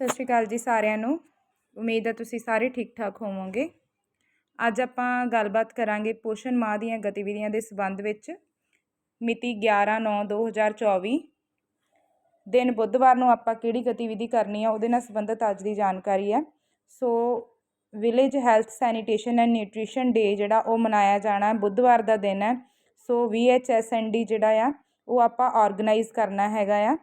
ਸਤਿ ਸ਼੍ਰੀ ਅਕਾਲ ਜੀ ਸਾਰਿਆਂ ਨੂੰ। ਉਮੀਦ ਹੈ ਤੁਸੀਂ ਸਾਰੇ ਠੀਕ ਠਾਕ ਹੋਵੋਗੇ। ਅੱਜ ਆਪਾਂ ਗੱਲਬਾਤ ਕਰਾਂਗੇ ਪੋਸ਼ਣ ਮਾਹ ਦੀਆਂ ਗਤੀਵਿਧੀਆਂ ਦੇ ਸਬੰਧ ਵਿੱਚ। ਮਿਤੀ 11/9/2024 ਦਿਨ ਬੁੱਧਵਾਰ ਨੂੰ ਆਪਾਂ ਕਿਹੜੀ ਗਤੀਵਿਧੀ ਕਰਨੀ ਆ ਉਹਦੇ ਨਾਲ ਸੰਬੰਧਿਤ ਅੱਜ ਦੀ ਜਾਣਕਾਰੀ ਹੈ। So village health sanitation and nutrition day ਜਿਹੜਾ ਉਹ ਮਨਾਇਆ ਜਾਣਾ ਬੁੱਧਵਾਰ ਦਾ ਦਿਨ ਹੈ। ਸੋ VHSND ਜਿਹੜਾ ਆ ਉਹ ਆਪਾਂ ਆਰਗੇਨਾਈਜ਼ ਕਰਨਾ ਹੈਗਾ ਆ।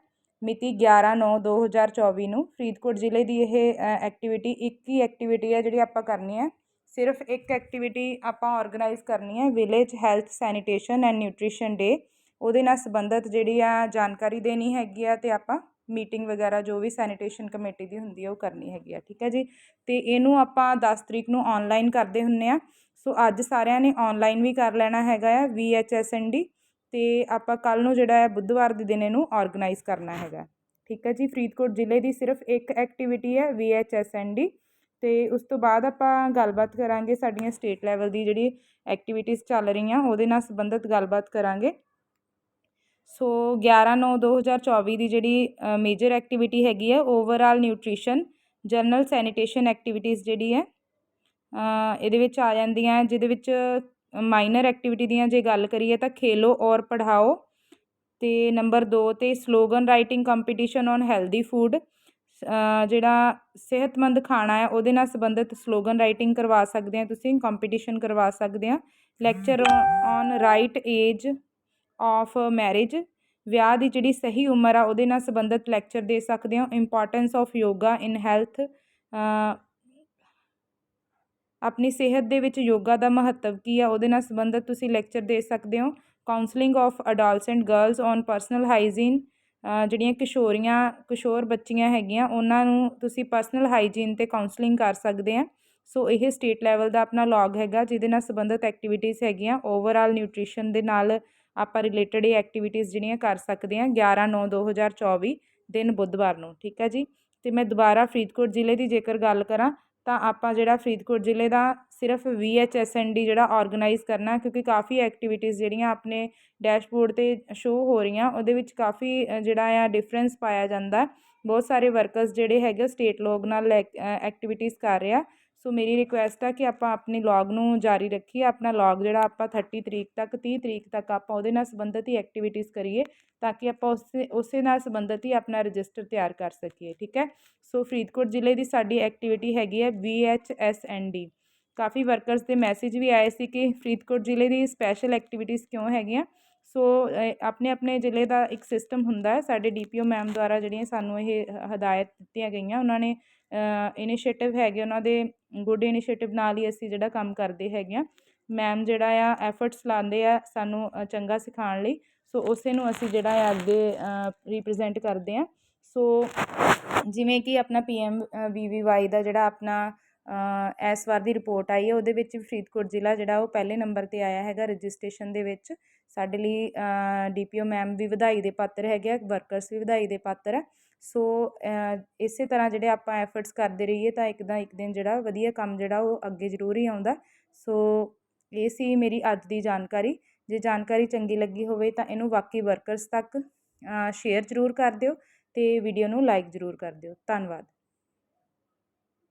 ਮਿਤੀ 11/9/2024 ਨੂੰ ਫਰੀਦਕੋਟ ਜ਼ਿਲ੍ਹੇ ਦੀ ਇਹ ਐਕਟੀਵਿਟੀ ਇੱਕ ਹੀ ਐਕਟੀਵਿਟੀ ਹੈ ਜਿਹੜੀ ਆਪਾਂ ਕਰਨੀ ਹੈ। ਸਿਰਫ ਇੱਕ ਐਕਟੀਵਿਟੀ ਆਪਾਂ ਔਰਗਨਾਈਜ਼ ਕਰਨੀ ਹੈ village health sanitation and nutrition day ਉਹਦੇ ਨਾਲ ਸੰਬੰਧਿਤ ਜਿਹੜੀ ਆ ਜਾਣਕਾਰੀ ਦੇਣੀ ਹੈਗੀ ਆ ਤੇ ਆਪਾਂ ਮੀਟਿੰਗ ਵਗੈਰਾ ਜੋ ਵੀ ਸੈਨੀਟੇਸ਼ਨ ਕਮੇਟੀ ਦੀ ਹੁੰਦੀ ਹੈ ਉਹ ਕਰਨੀ ਹੈਗੀ ਆ, ਠੀਕ ਹੈ ਜੀ? ਤੇ ਇਹਨੂੰ ਆਪਾਂ 10 ਤਰੀਕ ਨੂੰ ਆਨਲਾਈਨ ਕਰਦੇ ਹੁੰਨੇ ਆ। ਸੋ ਅੱਜ ਸਾਰਿਆਂ ਨੇ ਆਨਲਾਈਨ ਵੀ ਕਰ ਲੈਣਾ ਹੈਗਾ ਆ VHSND ਅਤੇ ਆਪਾਂ ਕੱਲ੍ਹ ਨੂੰ ਜਿਹੜਾ ਹੈ ਬੁੱਧਵਾਰ ਦੇ ਦਿਨ ਇਹਨੂੰ ਔਰਗਨਾਈਜ਼ ਕਰਨਾ ਹੈਗਾ। ਠੀਕ ਹੈ ਜੀ, ਫਰੀਦਕੋਟ ਜ਼ਿਲ੍ਹੇ ਦੀ ਸਿਰਫ ਇੱਕ ਐਕਟੀਵਿਟੀ ਹੈ VHSND ਤੇ ਉਸ ਤੋਂ ਬਾਅਦ ਆਪਾਂ ਗੱਲਬਾਤ ਕਰਾਂਗੇ ਸਾਡੀਆਂ ਸਟੇਟ ਲੈਵਲ ਦੀ ਜਿਹੜੀ ਐਕਟੀਵਿਟੀਜ਼ ਚੱਲ ਰਹੀਆਂ, ਉਹਦੇ ਨਾਲ ਸੰਬੰਧਿਤ ਗੱਲਬਾਤ ਕਰਾਂਗੇ। ਸੋ 11/9/2024 ਦੀ ਜਿਹੜੀ ਮੇਜਰ ਐਕਟੀਵਿਟੀ ਹੈਗੀ ਹੈ overall nutrition general sanitation activities ਜਿਹੜੀ ਹੈ ਇਹਦੇ ਵਿੱਚ ਆ ਜਾਂਦੀਆਂ, ਜਿਹਦੇ ਵਿੱਚ ਮਾਈਨਰ ਐਕਟੀਵਿਟੀ ਦੀਆਂ ਜੇ ਗੱਲ ਕਰੀਏ ਤਾਂ ਖੇਲੋ ਔਰ ਪੜ੍ਹਾਓ। ਅਤੇ ਨੰਬਰ ਦੋ ਤੇ slogan writing competition on healthy food ਜਿਹੜਾ ਸਿਹਤਮੰਦ ਖਾਣਾ ਹੈ, ਉਹਦੇ ਨਾਲ ਸੰਬੰਧਿਤ ਸਲੋਗਨ ਰਾਈਟਿੰਗ ਕਰਵਾ ਸਕਦੇ ਆ ਤੁਸੀਂ, ਕੰਪੀਟੀਸ਼ਨ ਕਰਵਾ ਸਕਦੇ ਆ lecture on right age of marriage, ਵਿਆਹ ਦੀ ਜਿਹੜੀ ਸਹੀ ਉਮਰ ਆ, ਉਹਦੇ ਨਾਲ ਸੰਬੰਧਿਤ ਲੈਕਚਰ ਦੇ ਸਕਦੇ ਹੋ। Importance of yoga in health ਆਪਣੀ ਸਿਹਤ ਦੇ ਵਿੱਚ ਯੋਗਾ ਦਾ ਮਹੱਤਵ ਕੀ ਆ, ਉਹਦੇ ਨਾਲ ਸੰਬੰਧਿਤ ਤੁਸੀਂ ਲੈਕਚਰ ਦੇ ਸਕਦੇ ਹੋ। Counselling of adolescent girls on personal hygiene ਜਿਹੜੀਆਂ ਕਿਸ਼ੋਰੀਆਂ, ਕਿਸ਼ੋਰ ਬੱਚੀਆਂ ਹੈਗੀਆਂ, ਉਹਨਾਂ ਨੂੰ ਤੁਸੀਂ ਪਰਸਨਲ ਹਾਈਜੀਨ ਤੇ ਕਾਉਂਸਲਿੰਗ ਕਰ ਸਕਦੇ ਆ। ਸੋ ਇਹ ਸਟੇਟ ਲੈਵਲ ਦਾ ਆਪਣਾ ਲੌਗ ਹੈਗਾ, ਜਿਹਦੇ ਨਾਲ ਸੰਬੰਧਿਤ ਐਕਟੀਵਿਟੀਜ਼ ਹੈਗੀਆਂ। ਓਵਰਆਲ ਨਿਊਟ੍ਰੀਸ਼ਨ ਦੇ ਨਾਲ ਆਪਾਂ ਰਿਲੇਟਡ ਇਹ ਐਕਟੀਵਿਟੀਜ਼ ਜਿਹੜੀਆਂ ਕਰ ਸਕਦੇ ਆ 11/9/2024 ਦਿਨ ਬੁੱਧਵਾਰ ਨੂੰ, ਠੀਕ ਹੈ ਜੀ? ਤੇ ਮੈਂ ਦੁਬਾਰਾ ਫਰੀਦਕੋਟ ਜ਼ਿਲ੍ਹੇ ਦੀ ਜੇਕਰ ਗੱਲ ਕਰਾਂ ਤਾਂ ਆਪਾਂ ਜਿਹੜਾ ਫਰੀਦਕੋਟ ਜ਼ਿਲ੍ਹੇ ਦਾ ਸਿਰਫ VHSND ਜਿਹੜਾ ਆਰਗੇਨਾਈਜ਼ ਕਰਨਾ ਕਿਉਂਕਿ ਕਾਫੀ ਐਕਟੀਵਿਟੀਜ਼ ਜਿਹੜੀਆਂ ਆਪਣੇ ਡੈਸ਼ਬੋਰਡ ਤੇ ਸ਼ੋ ਹੋ ਰਹੀਆਂ, ਉਹਦੇ ਵਿੱਚ ਕਾਫੀ ਜਿਹੜਾ ਆ ਡਿਫਰੈਂਸ ਪਾਇਆ ਜਾਂਦਾ ਬਹੁਤ ਸਾਰੇ ਵਰਕਰਸ ਜਿਹੜੇ ਹੈਗੇ ਸਟੇਟ ਲੋਕ ਨਾਲ ਐਕਟੀਵਿਟੀਜ਼ ਕਰ ਰਿਹਾ ਸੋ ਮੇਰੀ ਰਿਕੁਐਸਟ ਆ ਕਿ ਆਪਾਂ ਆਪਣੀ ਲੌਗ ਨੂੰ ਜਾਰੀ ਰੱਖੀਏ, ਆਪਣਾ ਲੌਗ ਜਿਹੜਾ ਆਪਾਂ 30 ਤਰੀਕ ਤੱਕ 30 ਤਰੀਕ ਤੱਕ ਆਪਾਂ ਉਹਦੇ ਨਾਲ ਸੰਬੰਧਿਤ ਹੀ ਐਕਟੀਵਿਟੀਜ਼ ਕਰੀਏ, ਤਾਂ ਕਿ ਆਪਾਂ ਉਸੇ ਉਸੇ ਨਾਲ ਸੰਬੰਧਿਤ ਹੀ ਆਪਣਾ ਰਜਿਸਟਰ ਤਿਆਰ ਕਰ ਸਕੀਏ, ਠੀਕ ਹੈ? ਸੋ ਫਰੀਦਕੋਟ ਜ਼ਿਲ੍ਹੇ ਦੀ ਸਾਡੀ ਐਕਟੀਵਿਟੀ ਹੈਗੀ ਹੈ VHSND ਕਾਫੀ ਵਰਕਰਸ ਦੇ ਮੈਸੇਜ ਵੀ ਆਏ ਸੀ ਕਿ ਫਰੀਦਕੋਟ ਜ਼ਿਲ੍ਹੇ ਦੀ ਸਪੈਸ਼ਲ ਐਕਟੀਵਿਟੀਜ਼ ਕਿਉਂ ਹੈਗੀਆਂ? ਸੋ ਆਪਣੇ ਆਪਣੇ ਜ਼ਿਲ੍ਹੇ ਦਾ ਇੱਕ ਸਿਸਟਮ ਹੁੰਦਾ ਸਾਡੇ ਡੀ ਪੀ ਓ ਮੈਮ ਦੁਆਰਾ ਜਿਹੜੀਆਂ ਸਾਨੂੰ ਇਹ ਹਦਾਇਤ ਦਿੱਤੀਆਂ ਗਈਆਂ, ਉਹਨਾਂ ਨੇ ਇਨੀਸ਼ੀਏਟਿਵ ਹੈਗੇ, ਉਹਨਾਂ ਦੇ ਗੁੱਡ ਇਨੀਸ਼ੀਏਟਿਵ ਨਾਲ ਹੀ ਅਸੀਂ ਜਿਹੜਾ ਕੰਮ ਕਰਦੇ ਹੈਗੇ ਆ ਮੈਮ ਜਿਹੜਾ ਆ ਐਫਰਟਸ ਲਾਉਂਦੇ ਆ ਸਾਨੂੰ ਚੰਗਾ ਸਿਖਾਉਣ ਲਈ। ਸੋ, ਉਸੇ ਨੂੰ ਅਸੀਂ ਜਿਹੜਾ ਆ ਅੱਗੇ ਰਿਪਰੈਜ਼ੈਂਟ ਕਰਦੇ ਆ ਸੋ, ਜਿਵੇਂ ਕਿ ਆਪਣਾ ਪੀ ਐੱਮ ਵੀ ਵੀ ਵਾਈ ਦਾ ਜਿਹੜਾ ਆਪਣਾ ਇਸ ਵਾਰ ਦੀ ਰਿਪੋਰਟ ਆਈ ਹੈ, ਉਹਦੇ ਵਿੱਚ ਫਰੀਦਕੋਟ ਜ਼ਿਲ੍ਹਾ ਜਿਹੜਾ ਉਹ ਪਹਿਲੇ ਨੰਬਰ ਤੇ ਆਇਆ ਹੈਗਾ ਰਜਿਸਟ੍ਰੇਸ਼ਨ ਦੇ ਵਿੱਚ। ਸਾਡੇ ਲਈ ਡੀ ਪੀ ਓ ਮੈਮ ਵੀ ਵਧਾਈ ਦੇ ਪਾਤਰ ਹੈਗੇ ਆ, ਵਰਕਰਸ ਵੀ ਵਧਾਈ ਦੇ ਪਾਤਰ ਹੈ ਸੋ ਇਸੇ ਤਰ੍ਹਾਂ ਜਿਹੜੇ ਆਪਾਂ ਐਫਰਟਸ ਕਰਦੇ ਰਹੀਏ ਤਾਂ ਇੱਕ ਦਾ ਇੱਕ ਦਿਨ ਜਿਹੜਾ ਵਧੀਆ ਕੰਮ ਜਿਹੜਾ ਉਹ ਅੱਗੇ ਜ਼ਰੂਰ ਹੀ ਆਉਂਦਾ। ਸੋ, ਇਹ ਸੀ ਮੇਰੀ ਅੱਜ ਦੀ ਜਾਣਕਾਰੀ। ਜੇ ਜਾਣਕਾਰੀ ਚੰਗੀ ਲੱਗੀ ਹੋਵੇ ਤਾਂ ਇਹਨੂੰ ਬਾਕੀ ਵਰਕਰਸ ਤੱਕ ਸ਼ੇਅਰ ਜ਼ਰੂਰ ਕਰ ਦਿਓ ਤੇ ਵੀਡੀਓ ਨੂੰ ਲਾਈਕ ਜ਼ਰੂਰ ਕਰ ਦਿਓ। ਧੰਨਵਾਦ।